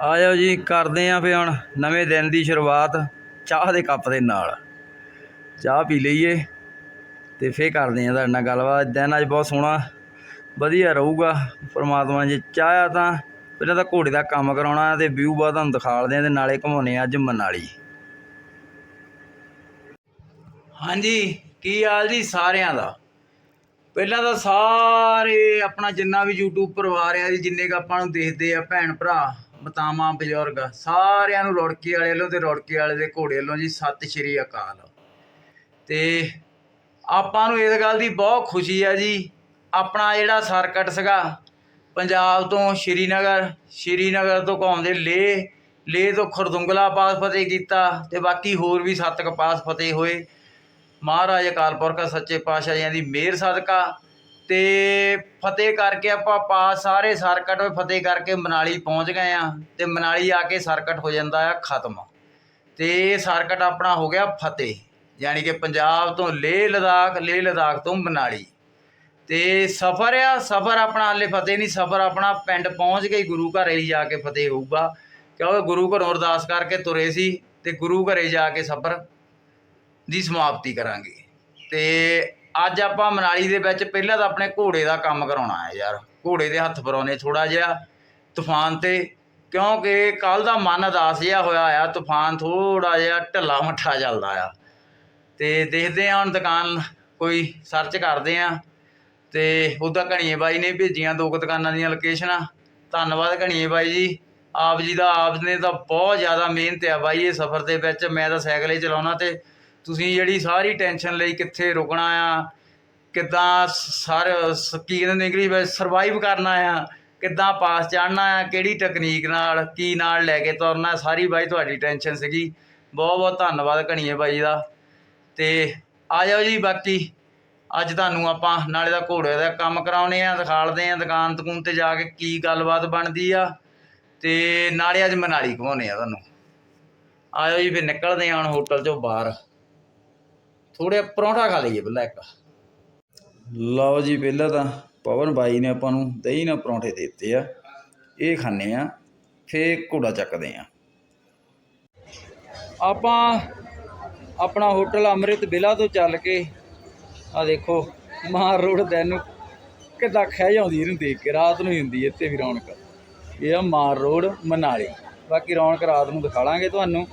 ਆ ਆਜੋ ਜੀ, ਕਰਦੇ ਆਂ ਫੇ ਹੁਣ ਨਵੇਂ ਦਿਨ ਦੀ ਸ਼ੁਰੂਆਤ, ਚਾਹ ਦੇ ਕੱਪ ਦੇ ਨਾਲ। ਚਾਹ ਪੀ ਲਈਏ ਤੇ ਫੇ ਕਰਦੇ ਆਂ ਤੁਹਾਡੇ ਨਾਲ ਗੱਲਬਾਤ। ਦਿਨ ਅੱਜ ਬਹੁਤ ਸੋਹਣਾ, ਵਧੀਆ ਰਹੂਗਾ। ਪਰਮਾਤਮਾ ਜੇ ਚਾਹਿਆ ਤਾਂ ਪਹਿਲਾਂ ਤਾਂ ਘੋੜੇ ਦਾ ਕੰਮ ਕਰਾਉਣਾ ਤੇ ਵਿਊ ਬਾਅਦ ਤੁਹਾਨੂੰ ਦਿਖਾਲਦੇ ਆਂ ਤੇ ਨਾਲੇ ਘੁਮਾਉਣੇ ਆ ਅੱਜ ਮਨਾਲੀ। ਹਾਂਜੀ, ਕੀ ਹਾਲ ਜੀ ਸਾਰਿਆਂ ਦਾ? ਪਹਿਲਾਂ ਤਾਂ ਸਾਰੇ ਆਪਣਾ ਜਿੰਨਾ ਵੀ YouTube ਪਰਿਵਾਰ ਆ ਜੀ, ਜਿੰਨੇ ਕ ਆਪਾਂ ਨੂੰ ਦੇਖਦੇ ਆ ਭੈਣ ਭਰਾ ਮਤਾਵਾਂ, ਬਜ਼ੁਰਗ, ਸਾਰਿਆਂ ਨੂੰ ਰੌੜਕੀ ਵਾਲੇ ਵੱਲੋਂ ਤੇ ਰੌੜਕੀ ਵਾਲੇ ਦੇ ਘੋੜੇ ਵੱਲੋਂ ਜੀ, ਸਤਿ ਸ਼੍ਰੀ ਅਕਾਲ। ਤੇ ਆਪਾਂ ਨੂੰ ਇਸ ਗੱਲ ਦੀ ਬਹੁਤ ਖੁਸ਼ੀ ਆ ਜੀ, ਆਪਣਾ ਜਿਹੜਾ ਸਰਕਟ ਸੀਗਾ, ਪੰਜਾਬ ਤੋਂ ਸ਼੍ਰੀਨਗਰ ਸ਼੍ਰੀਨਗਰ ਤੋਂ ਘੁੰਮਦੇ ਲੇ ਲੇ ਤੋਂ ਖਰਦੁੰਗਲਾ ਪਾਸ ਫਤਿਹ ਕੀਤਾ ਤੇ ਬਾਕੀ ਹੋਰ ਵੀ ਸਤਕ ਪਾਸ ਫਤਿਹ ਹੋਏ। ਮਹਾਰਾਜ ਅਕਾਲ ਪੁਰਖ ਸੱਚੇ ਪਾਤਸ਼ਾਹ ਜੀ ਦੀ ਮਿਹਰ ਸਦਕਾ ਤੇ ਫਤਿਹ ਕਰਕੇ ਆਪਾਂ ਪਾ ਸਾਰੇ ਸਰਕਟ ਫਤਿਹ ਕਰਕੇ ਮਨਾਲੀ ਪਹੁੰਚ ਗਏ ਆ ਤੇ ਮਨਾਲੀ ਆ ਕੇ ਸਰਕਟ ਹੋ ਜਾਂਦਾ ਆ ਖਤਮ। ਤੇ ਇਹ ਸਰਕਟ ਆਪਣਾ ਹੋ ਗਿਆ ਫਤਿਹ, ਯਾਨੀ ਕਿ ਪੰਜਾਬ ਤੋਂ ਲੇਹ ਲਦਾਖ ਲੇਹ ਲਦਾਖ ਤੋਂ ਮਨਾਲੀ। ਤੇ ਸਫ਼ਰ ਆ, ਸਫ਼ਰ ਆਪਣਾ ਹਾਲੇ ਫਤਿਹ ਨਹੀਂ, ਸਫ਼ਰ ਆਪਣਾ ਪਿੰਡ ਪਹੁੰਚ ਕੇ ਹੀ ਗੁਰੂ ਘਰ ਹੀ ਜਾ ਕੇ ਫਤਿਹ ਹੋਊਗਾ। ਕਿਉਂਕਿ ਗੁਰੂ ਘਰੋਂ ਅਰਦਾਸ ਕਰਕੇ ਤੁਰੇ ਸੀ ਤੇ ਗੁਰੂ ਘਰੇ ਜਾ ਕੇ ਸਫ਼ਰ ਦੀ ਸਮਾਪਤੀ ਕਰਾਂਗੇ। ਤੇ ਅੱਜ ਆਪਾਂ ਮਨਾਲੀ ਦੇ ਵਿੱਚ ਪਹਿਲਾਂ ਤਾਂ ਆਪਣੇ ਘੋੜੇ ਦਾ ਕੰਮ ਕਰਾਉਣਾ ਹੈ ਯਾਰ। ਘੋੜੇ ਦੇ ਹੱਥ ਪਰਾਉਣੇ ਥੋੜਾ ਜਿਹਾ। ਤੂਫਾਨ ਤੇ ਕਿਉਂਕਿ ਕੱਲ ਦਾ ਮਨ ਉਦਾਸ ਜਿਹਾ ਹੋਇਆ ਆ, ਤੂਫਾਨ ਥੋੜਾ ਜਿਹਾ ਢਿੱਲਾ ਮੱਠਾ ਚੱਲਦਾ ਆ। ਤੇ ਦੇਖਦੇ ਹਾਂ ਹੁਣ ਦੁਕਾਨ ਕੋਈ ਸਰਚ ਕਰਦੇ ਆ ਤੇ ਉਹਦਾ ਘਣੀਏ ਬਾਈ ਨੇ ਭੇਜੀਆਂ ਦੋ ਕੁ ਦੁਕਾਨਾਂ ਦੀਆਂ ਲੋਕੇਸ਼ਨਾਂ ਧੰਨਵਾਦ ਘਣੀਏ ਬਾਈ ਜੀ। ਆਪ ਜੀ ਦਾ, ਆਪ ਨੇ ਤਾਂ ਬਹੁਤ ਜ਼ਿਆਦਾ ਮਿਹਨਤ ਆ ਬਾਈ ਇਹ ਸਫ਼ਰ ਦੇ ਵਿੱਚ। ਮੈਂ ਤਾਂ ਸਾਈਕਲ ਹੀ ਚਲਾਉਣਾ ਤੇ ਤੁਸੀਂ ਜਿਹੜੀ ਸਾਰੀ ਟੈਨਸ਼ਨ ਲਈ ਕਿੱਥੇ ਰੁਕਣਾ ਆ, ਕਿੱਦਾਂ ਸਰ ਕੀ ਕਹਿੰਦੇ ਨੇ ਇੰਗਲਿਸ਼ ਵਿੱਚ ਸਰਵਾਈਵ ਕਰਨਾ ਆ, ਕਿੱਦਾਂ ਪਾਸ ਚੜਨਾ ਆ, ਕਿਹੜੀ ਟੈਕਨੀਕ ਨਾਲ, ਕੀ ਨਾਲ ਲੈ ਕੇ ਤੁਰਨਾ, ਸਾਰੀ ਬਾਈ ਤੁਹਾਡੀ ਟੈਨਸ਼ਨ ਸੀਗੀ। ਬਹੁਤ ਬਹੁਤ ਧੰਨਵਾਦ ਘਣੀਏ ਬਾਈ ਦਾ। ਤੇ ਆ ਜਾਓ ਜੀ ਬਾਕੀ, ਅੱਜ ਤੁਹਾਨੂੰ ਆਪਾਂ ਨਾਲੇ ਦਾ ਘੋੜੇ ਦਾ ਕੰਮ ਕਰਾਉਣੇ ਆ, ਦਿਖਾਲਦੇ ਆ ਦੁਕਾਨ ਤਕੂਨ ਤੇ ਜਾ ਕੇ ਕੀ ਗੱਲਬਾਤ ਬਣਦੀ ਆ। ਤੇ ਨਾਲੇ ਅੱਜ ਮਨਾਲੀ ਘੁਮਾਉਣੇ ਆ ਤੁਹਾਨੂੰ। ਆਇਓ ਜੀ ਫਿਰ ਨਿਕਲਦੇ ਆ ਹੁਣ ਹੋਟਲ ਚੋਂ ਬਾਹਰ। ਥੋੜੇ ਪਰੌਂਠਾ ਖਾ ਲਈਏ ਪਹਿਲਾਂ ਇੱਕ। ਲਓ ਜੀ ਪਹਿਲਾਂ ਤਾਂ ਪਵਨ ਬਾਈ ਨੇ ਆਪਾਂ ਨੂੰ ਦਹੀਂ ਨਾਲ ਪਰੌਂਠੇ ਦੇ ਦਿੱਤੇ ਆ। ਇਹ ਖਾਣੇ ਆ, ਫੇਰ ਘੋੜਾ ਚੱਕਦੇ ਆ। ਆਪਾਂ ਆਪਣਾ ਹੋਟਲ ਅੰਮ੍ਰਿਤ ਵਿਲਾ ਤੋਂ ਚੱਲ ਕੇ ਆ ਦੇਖੋ, ਮਾਰ ਰੋਡ ਦਿਨ ਕਿੱਦਾਂ ਖਹਿ ਜਾਂਦੀ ਇਹਨੂੰ ਦੇਖ ਕੇ, ਰਾਤ ਨੂੰ ਹੀ ਹੁੰਦੀ ਇੱਥੇ ਵੀ ਰੌਣਕ। ਇਹ ਆ ਮਾਰ ਰੋਡ ਮਨਾਲੀ। ਬਾਕੀ ਰੌਣਕ ਰਾਤ ਨੂੰ ਦਿਖਾ ਲਾਂਗੇ ਤੁਹਾਨੂੰ।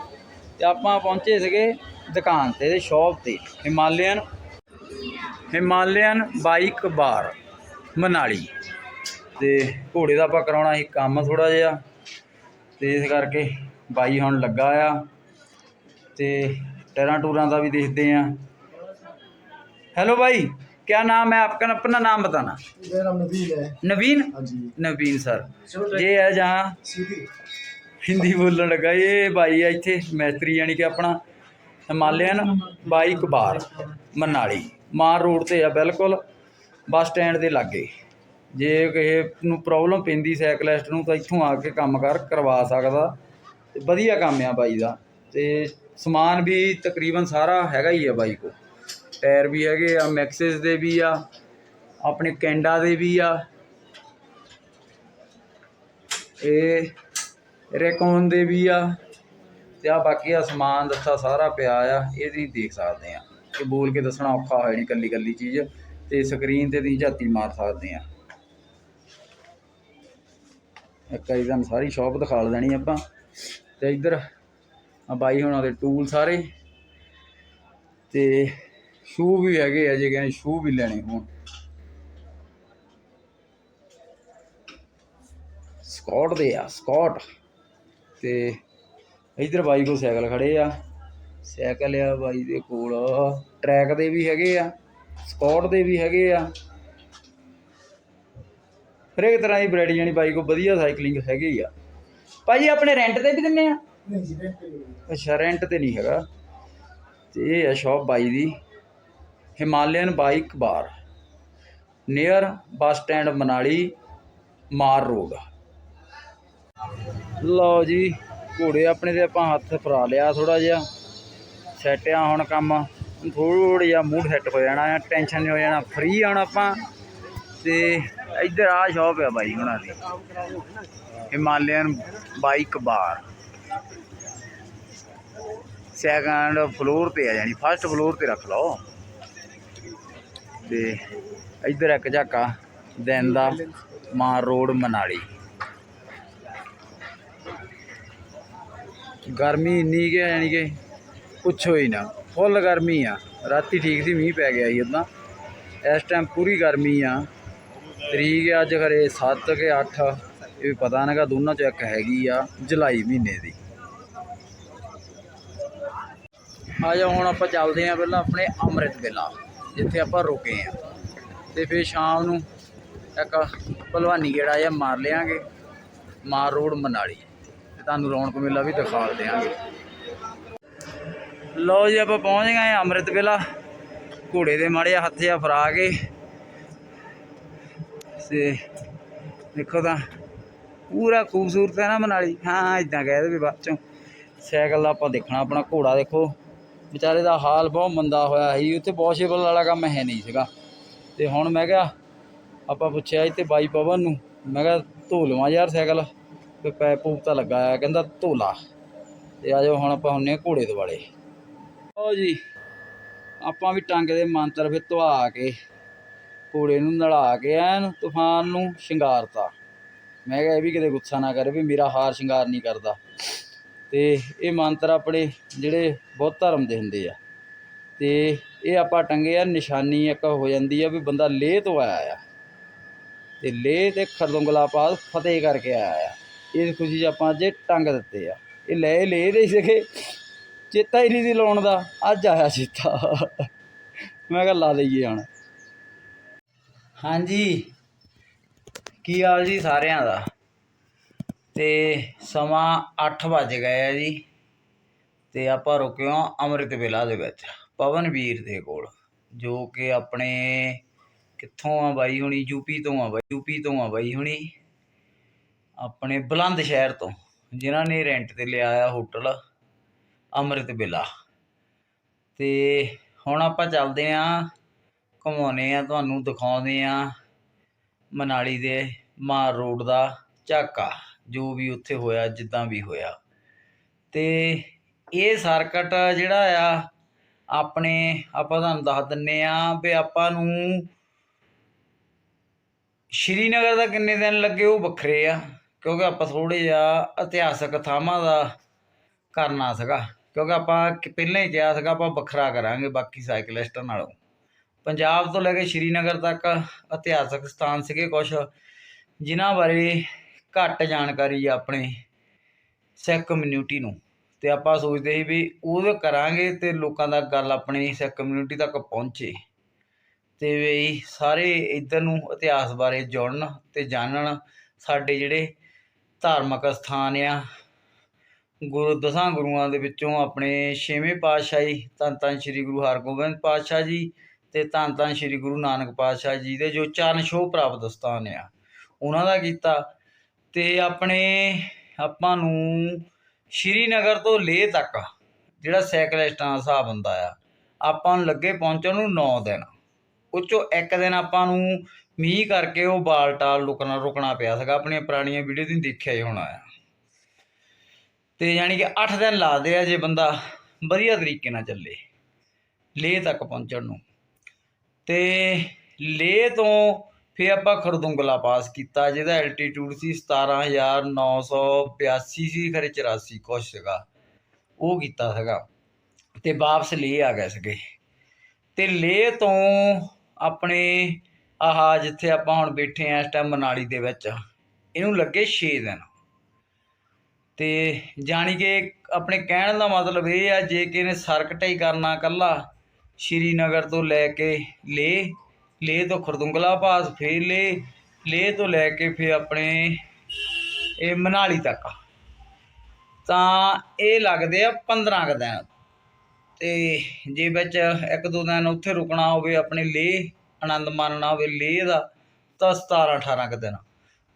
ਤੇ ਆਪਾਂ ਪਹੁੰਚੇ ਸੀਗੇ ਦੁਕਾਨ ਤੇ ਤੇ ਸ਼ਾਪ ਤੇ ਹਿਮਾਲਯਨ ਹਿਮਾਲਯਨ ਬਾਈਕ ਬਾਰ ਮਨਾਲੀ ਤੇ ਘੋੜੇ ਦਾ ਆਪਾਂ ਕਰਾਉਣਾ ਸੀ ਕੰਮ ਥੋੜਾ ਜਿਹਾ ਤੇ ਇਸ ਕਰਕੇ ਬਾਈ ਹੁਣ ਲੱਗਾ ਆ ਤੇ ਟੈਰਾਂ ਟੂਰਾਂ ਦਾ भी देखते हैं हेलो भाई क्या नाम है आपका अपना नाम बताना मेरा नाम नबील है नवीन हाँ जी नवीन सर चलो ये है जहाँ सीधी ਹਿੰਦੀ ਬੋਲਣ ਲੱਗਾ ਇਹ ਬਾਈ ਆ ਇੱਥੇ, ਮੈਸਤਰੀ ਯਾਨੀ ਕਿ ਆਪਣਾ ਹਿਮਾਲਯਨ ਬਾਈ ਕਬਾਰ, ਮਨਾਲੀ। ਮਾਰ ਰੋਡ ਤੇ ਆ ਬਿਲਕੁਲ, ਬੱਸ ਸਟੈਂਡ ਦੇ ਲਾਗੇ। ਜੇ ਕਿਸੇ ਨੂੰ ਪ੍ਰੋਬਲਮ ਪੈਂਦੀ ਸਾਈਕਲਿਸਟ ਨੂੰ, ਤਾਂ ਇੱਥੋਂ ਆ ਕੇ ਕੰਮ ਕਰ, ਕਰਵਾ ਸਕਦਾ। ਤੇ ਵਧੀਆ ਕੰਮ ਆ ਬਾਈ ਦਾ। ਤੇ ਸਮਾਨ ਵੀ ਤਕਰੀਬਨ ਸਾਰਾ ਹੈਗਾ ਹੀ ਆ ਬਾਈ ਕੋ ਟਾਇਰ ਵੀ ਹੈਗੇ ਆ, ਮੈਕਸਿਸ ਦੇ ਵੀ ਆ, ਆਪਣੇ ਕੈਂਡਾ ਦੇ ਵੀ ਆ। ਇਹ ਰੇਕੋਨ ਦੇ ਵੀ ਆ? ਤੇ ਆ ਬਾਕੀ ਆ ਸਮਾਨ ਦੱਸਾ ਸਾਰਾ ਪਿਆ ਆ। ਇਹ ਤੁਸੀਂ ਦੇਖ ਸਕਦੇ ਆ। ਇਹ ਬੋਲ ਕੇ ਦੱਸਣਾ ਔਖਾ ਹੋਇਆ ਨਹੀਂ ਕੱਲੀ ਕੱਲੀ ਚੀਜ਼। ਤੇ ਸਕਰੀਨ ਤੇ ਤੁਸੀਂ ਝਾਤੀ ਮਾਰ ਸਕਦੇ ਆ। ਇੱਕ ਵਾਰੀ ਤੁਹਾਨੂੰ ਸਾਰੀ ਸ਼ਾਪ ਦਿਖਾ ਦੇਣੀ ਆਪਾਂ। ਤੇ ਇੱਧਰ ਆ ਬਾਈ ਹੁਣਾਂ ਦੇ ਟੂਲ ਸਾਰੇ। ਤੇ ਸ਼ੂ ਵੀ ਹੈਗੇ ਆ, ਜੇ ਕਹਿੰਦੇ ਸ਼ੂ ਵੀ ਲੈਣੇ ਹੋਣ। ਸਕਾਟ ਦੇ ਆ ਸਕਾਟ ਤੇ ਇਧਰ ਬਾਈ ਕੋ ਸਾਈਕਲ ਖੜੇ ਆ। ਸਾਈਕਲ ਆ ਬਾਈ ਦੇ ਕੋਲ। ਟਰੈਕ ਦੇ ਵੀ ਹੈਗੇ ਆ ਸਕਾਟ ਦੇ ਵੀ ਹੈਗੇ ਆ। ਹਰੇਕ ਤਰ੍ਹਾਂ ਦੀ ਵੈਰਾਈਟੀ ਜਾਨੀ ਬਾਈ ਕੋ ਵਧੀਆ ਸਾਈਕਲਿੰਗ ਹੈਗੀ ਆ। ਭਾਜੀ ਆਪਣੇ ਰੈਂਟ ਤੇ ਵੀ ਦਿੰਨੇ ਆ? ਅੱਛਾ ਰੈਂਟ ਤੇ ਨਹੀਂ ਹੈਗਾ। ਤੇ ਇਹ ਆ ਸ਼ਾਪ ਬਾਈ ਦੀ। Himalayan bike bar. Near bus stand Manali mall road. ਲਓ ਜੀ, ਘੋੜੇ ਆਪਣੇ ਤੇ ਆਪਾਂ ਹੱਥ ਫਰਾ ਲਿਆ ਥੋੜਾ ਜਿਹਾ। ਸੈੱਟ ਆ ਹੁਣ ਕੰਮ। ਥੋੜਾ ਜਿਹਾ ਮੂਡ ਸੈੱਟ ਹੋ ਜਾਣਾ ਆ ਟੈਨਸ਼ਨ ਨਹੀਂ ਹੋ ਜਾਣਾ ਫ੍ਰੀ ਆਉਣਾ ਆਪਾਂ। ਤੇ ਇੱਧਰ ਆ ਸ਼ੌਪ ਆ ਬਾਈ ਹੁਣਾਂ ਦੀ। Himalayan bike bar second floor ਤੇ ਆ ਜਾਨੀ ਫਸਟ ਫਲੋਰ ਤੇ ਰੱਖ ਲਓ। ਤੇ ਇੱਧਰ ਇੱਕ ਝਾਕਾ ਦਿਨ ਦਾ ਮਾਰ ਰੋਡ ਮਨਾਲੀ। ਗਰਮੀ ਇੰਨੀ ਕਿ ਯਾਨੀ ਕਿ ਪੁੱਛੋ ਹੀ ਨਾ। ਫੁੱਲ ਗਰਮੀ ਆ। ਰਾਤੀ ਠੀਕ ਸੀ, ਮੀਂਹ ਪੈ ਗਿਆ ਸੀ ਉਦਾਂ ਇਸ ਟਾਈਮ ਪੂਰੀ ਗਰਮੀ ਆ। ਤਰੀਕ ਆ ਅੱਜ ਖਰੇ 7 ਕਿ 8 ਇਹ ਵੀ ਪਤਾ ਨਹੀਂਗਾ ਦੋਨਾਂ 'ਚੋਂ ਇੱਕ ਹੈਗੀ ਆ, ਜੁਲਾਈ ਮਹੀਨੇ ਦੀ। ਆ ਜਾ ਹੁਣ ਆਪਾਂ ਚੱਲਦੇ ਆ ਪਹਿਲਾਂ ਆਪਣੇ ਅੰਮ੍ਰਿਤ ਵੇਲਾ, ਜਿੱਥੇ ਆਪਾਂ ਰੁਕੇ ਆ ਤੇ ਫਿਰ ਸ਼ਾਮ ਨੂੰ ਇੱਕ ਭਲਵਾਨੀ ਗੇੜਾ ਜਿਹਾ ਮਾਰ ਲਿਆਂਗੇ ਮਾਰ ਰੋਡ ਮਨਾਲੀ। ਤੁਹਾਨੂੰ ਰੌਣਕ ਮੇਲਾ ਵੀ ਦਿਖਾ ਦਿਆਂਗੇ। ਲਓ ਜੀ, ਆਪਾਂ ਪਹੁੰਚ ਗਏ ਆ ਅੰਮ੍ਰਿਤ ਵੇਲਾ। ਘੋੜੇ ਦੇ ਮਾੜੇ ਜਿਹੇ ਹੱਥ ਆ ਫਰਾ ਕੇ। ਤੇ ਦੇਖੋ ਤਾਂ, ਪੂਰਾ ਖੂਬਸੂਰਤ ਹੈ ਨਾ ਮਨਾਲੀ। ਹਾਂ ਇਦਾਂ ਕਹਿ ਦੇ ਵੀ ਬਾਅਦ ਚੋਂ। ਸਾਈਕਲ ਦਾ ਆਪਾਂ ਦੇਖਣਾ, ਆਪਣਾ ਘੋੜਾ ਦੇਖੋ। ਵਿਚਾਰੇ ਦਾ ਹਾਲ ਬਹੁਤ ਮੰਦਾ ਹੋਇਆ ਸੀ। ਉੱਥੇ ਵਾਸ਼ੇਬਲ ਵਾਲਾ ਕੰਮ ਹੈ ਨਹੀਂ ਸੀਗਾ। ਤੇ ਹੁਣ ਮੈਂ ਕਿਹਾ, ਆਪਾਂ ਪੁੱਛਿਆ ਇੱਥੇ ਬਾਈ ਪਵਨ ਨੂੰ। ਮੈਂ ਕਿਹਾ, ਧੋ ਲਵਾਂ ਯਾਰ ਸਾਈਕਲ। ਤੇ ਪੈਪ ਪੂਪ ਤਾਂ ਲੱਗਾ ਆ, ਕਹਿੰਦਾ ਧੋਲਾ। ਤੇ ਆ ਜਾਓ ਹੁਣ ਆਪਾਂ ਹੁੰਨੇ ਆ ਘੋੜੇ ਦੁਆਲੇ। ਲਓ ਜੀ, ਆਪਾਂ ਵੀ ਟੰਗ ਦੇ ਮੰਤਰ ਫਿਰ ਧਵਾ ਕੇ, ਘੋੜੇ ਨੂੰ ਨਲਾ ਕੇ ਐਨ ਤੂਫਾਨ ਨੂੰ ਸ਼ਿੰਗਾਰਤਾ। ਮੈਂ ਕਿਹਾ ਇਹ ਵੀ ਕਿਤੇ ਗੁੱਸਾ ਨਾ ਕਰੇ ਵੀ ਮੇਰਾ ਹਾਰ ਸ਼ਿੰਗਾਰ ਨਹੀਂ ਕਰਦਾ। ਤੇ ਇਹ ਮੰਤਰ ਆਪਣੇ ਜਿਹੜੇ ਬਹੁਤ ਧਰਮ ਦੇ ਹੁੰਦੇ ਆ। ਤੇ ਇਹ ਆਪਾਂ ਟੰਗੇ ਆ, ਨਿਸ਼ਾਨੀ ਇੱਕ ਹੋ ਜਾਂਦੀ ਆ ਵੀ ਬੰਦਾ ਲੇਹ ਤੋਂ ਆਇਆ ਆ। ਤੇ ਲੇਹ ਤੇ ਖਰਦੁੰਗਲਾ ਪਾਸ ਫਤਿਹ ਕਰਕੇ ਆਇਆ ਆ। ਇਸ ਖੁਸ਼ੀ 'ਚ ਆਪਾਂ ਅੱਜ ਇਹ ਟੰਗ ਦਿੱਤੇ ਆ। ਇਹ ਲੈ ਲੇਹ ਦੇ ਸੀਗੇ ਚੇਤਾ ਹੀ ਨਹੀਂ ਸੀ ਲਾਉਣ ਦਾ। ਅੱਜ ਆਇਆ ਚੇਤਾ। ਮੈਂ ਕਿਹਾ ਲਾ ਲਈਏ ਹੁਣ। ਹਾਂਜੀ। ਕੀ ਹਾਲ ਜੀ ਸਾਰਿਆਂ ਦਾ? ਤੇ ਸਮਾਂ 8 ਵੱਜ ਗਏ ਆ ਜੀ। ਤੇ ਆਪਾਂ ਰੁਕੇ ਹਾਂ ਅੰਮ੍ਰਿਤ ਵੇਲਾ ਦੇ ਵਿੱਚ ਪਵਨਵੀਰ ਦੇ ਕੋਲ, ਜੋ ਕਿ ਆਪਣੇ ਕਿੱਥੋਂ ਆ ਬਾਈ ਹੁਣੀ? ਯੂਪੀ ਤੋਂ ਆ ਬਾਈ ਯੂਪੀ ਤੋਂ ਆ ਬਾਈ ਹੁਣੀ। ਆਪਣੇ ਬੁਲੰਦ ਸ਼ਹਿਰ ਤੋਂ, ਜਿਨ੍ਹਾਂ ਨੇ ਰੈਂਟ ਤੇ ਲਿਆ ਆ ਹੋਟਲ ਅੰਮ੍ਰਿਤ ਵੇਲਾ। ਤੇ ਹੁਣ ਆਪਾਂ ਚੱਲਦੇ ਆਂ ਘੁਮਾਉਨੇ ਆ, ਤੁਹਾਨੂੰ ਦਿਖਾਉਂਦੇ ਆ ਮਨਾਲੀ ਦੇ ਮਾਰ ਰੋਡ ਦਾ ਝਾਕਾ, ਜੋ ਵੀ ਉੱਥੇ ਹੋਇਆ, ਜਿੱਦਾਂ ਵੀ ਹੋਇਆ। ਤੇ ਇਹ ਸਰਕਟ ਜਿਹੜਾ ਆ, ਆਪਣੇ ਆਪਾਂ ਤੁਹਾਨੂੰ ਦੱਸ ਦਿੰਨੇ ਆ ਵੀ ਆਪਾਂ ਨੂੰ ਸ਼੍ਰੀਨਗਰ ਦਾ ਕਿੰਨੇ ਦਿਨ ਲੱਗੇ, ਉਹ ਵੱਖਰੇ ਆ। ਕਿਉਂਕਿ ਆਪਾਂ ਥੋੜੇ ਜਿਹਾ ਇਤਿਹਾਸਕ ਥਾਵਾਂ ਦਾ ਕਰਨਾ ਸੀਗਾ। ਕਿਉਂਕਿ ਆਪਾਂ ਕਿ- ਪਹਿਲਾਂ ਹੀ ਕਿਹਾ ਸੀਗਾ, ਆਪਾਂ ਵੱਖਰਾ ਕਰਾਂਗੇ ਬਾਕੀ ਸਾਈਕਲਿਸਟਾਂ ਨਾਲੋਂ। ਪੰਜਾਬ ਤੋਂ ਲੈ ਕੇ ਸ਼੍ਰੀਨਗਰ ਤੱਕ ਇਤਿਹਾਸਕ ਸਥਾਨ ਸੀਗੇ ਕੁਝ ਜਿਨ੍ਹਾਂ ਬਾਰੇ ਘੱਟ ਜਾਣਕਾਰੀ ਆਪਣੇ ਸਿੱਖ ਕਮਿਊਨਿਟੀ ਨੂੰ। ਤੇ ਆਪਾਂ ਸੋਚਦੇ ਸੀ ਵੀ ਉਹ ਕਰਾਂਗੇ ਤੇ ਲੋਕਾਂ ਦਾ ਗੱਲ ਆਪਣੀ ਸਿੱਖ ਕਮਿਊਨਿਟੀ ਤੱਕ ਪਹੁੰਚੇ। ਤੇ ਵੀ ਸਾਰੇ ਇੱਧਰ ਨੂੰ ਇਤਿਹਾਸ ਬਾਰੇ ਜੁੜਨ ਤੇ ਜਾਣਨ, ਸਾਡੇ ਜਿਹੜੇ ਧਾਰਮਿਕ ਸਥਾਨ ਆ। ਗੁਰੂ ਦਸਾਂ ਗੁਰੂਆਂ ਦੇ ਵਿੱਚੋਂ ਆਪਣੇ ਛੇਵੇਂ ਪਾਤਸ਼ਾਹੀ ਧੰਨ ਧੰਨ ਸ੍ਰੀ ਗੁਰੂ ਹਰਗੋਬਿੰਦ ਪਾਤਸ਼ਾਹ ਜੀ ਤੇ ਧੰਨ ਧੰਨ ਸ੍ਰੀ ਗੁਰੂ ਨਾਨਕ ਪਾਤਸ਼ਾਹ ਜੀ ਦੇ ਜੋ ਚਰਨ ਛੋਹ ਪ੍ਰਾਪਤ ਸਥਾਨ ਆ। ਉਹਨਾਂ ਦਾ ਕੀਤਾ ਤੇ ਆਪਣੇ ਆਪਾਂ ਨੂੰ ਸ਼੍ਰੀਨਗਰ ਤੋਂ ਲੇਹ ਤੱਕ ਜਿਹੜਾ ਸਾਈਕਲਿਸਟਾਂ ਦਾ ਹਿਸਾਬ ਹੁੰਦਾ ਆ, ਆਪਾਂ ਨੂੰ ਲੱਗੇ ਪਹੁੰਚਣ ਨੂੰ 9 ਦਿਨ। ਉਹ 'ਚੋਂ ਇੱਕ ਦਿਨ ਆਪਾਂ ਨੂੰ ਮੀਂਹ ਕਰਕੇ ਉਹ ਬਾਲਟਾਲ ਰੁਕਣਾ ਰੁਕਣਾ ਪਿਆ ਸੀਗਾ, ਆਪਣੀਆਂ ਪੁਰਾਣੀਆਂ ਵੀਡੀਓ ਦੀ ਦੇਖਿਆ ਹੀ ਹੋਣਾ ਆ। ਤੇ ਯਾਨੀ ਕਿ 8 ਦਿਨ ਲਾਦੇ ਆ ਜੇ ਬੰਦਾ, ਵਧੀਆ ਤਰੀਕੇ ਨਾਲ ਚੱਲੇ, ਲੇਹ ਤੱਕ ਪਹੁੰਚਣ ਨੂੰ। ਤੇ ਲੇਹ ਤੋਂ ਫਿਰ ਆਪਾਂ ਖਰਦੁੰਗਲਾ ਪਾਸ ਕੀਤਾ, ਜਿਹਦਾ ਐਲਟੀਟਿਊਡ ਸੀ 17982 ਸੀ ਖਰੇ 84 ਕੁਛ ਸੀਗਾ, ਉਹ ਕੀਤਾ ਸੀਗਾ। ਤੇ ਵਾਪਸ ਲੇਹ ਆ ਗਏ ਸੀਗੇ। ਤੇ ਲੇਹ ਤੋਂ ਆਪਣੇ ਆਹ ਜਿੱਥੇ ਆਪਾਂ ਹੁਣ ਬੈਠੇ ਆ ਇਸ ਟਾਈਮ ਮਨਾਲੀ ਦੇ ਵਿੱਚ। ਇਹਨੂੰ ਲੱਗੇ 6 ਦਿਨ। ਤੇ ਜਾਣੀ ਕਿ ਆਪਣੇ ਕਹਿਣ ਦਾ ਮਤਲਬ ਇਹ ਆ, ਜੇ ਕਿ ਨੇ ਸਰਕਟ ਹੀ ਕਰਨਾ ਕੱਲਾ, ਸ਼੍ਰੀਨਗਰ ਤੋਂ ਲੈ ਕੇ ਲੇਹ ਲੇਹ ਤੋਂ ਖਰਦੁੰਗਲਾ ਪਾਸ ਫਿਰ ਲੇਹ ਲੇਹ ਤੋਂ ਲੈ ਕੇ ਫਿਰ ਆਪਣੇ ਇਹ ਮਨਾਲੀ ਤੱਕ। ਤਾਂ ਇਹ ਲੱਗਦੇ ਆ 15 ਕੁ ਦਿਨ। ਤੇ ਜੇ ਵਿੱਚ ਇੱਕ ਦੋ ਦਿਨ ਉੱਥੇ ਰੁਕਣਾ ਹੋਵੇ ਆਪਣੇ ਲੇਹ ਆਨੰਦ ਮਾਨਣਾ ਹੋਵੇ, ਲੇਹ ਦਾ, ਤਾਂ 17 18 ਕੁ ਦਿਨ।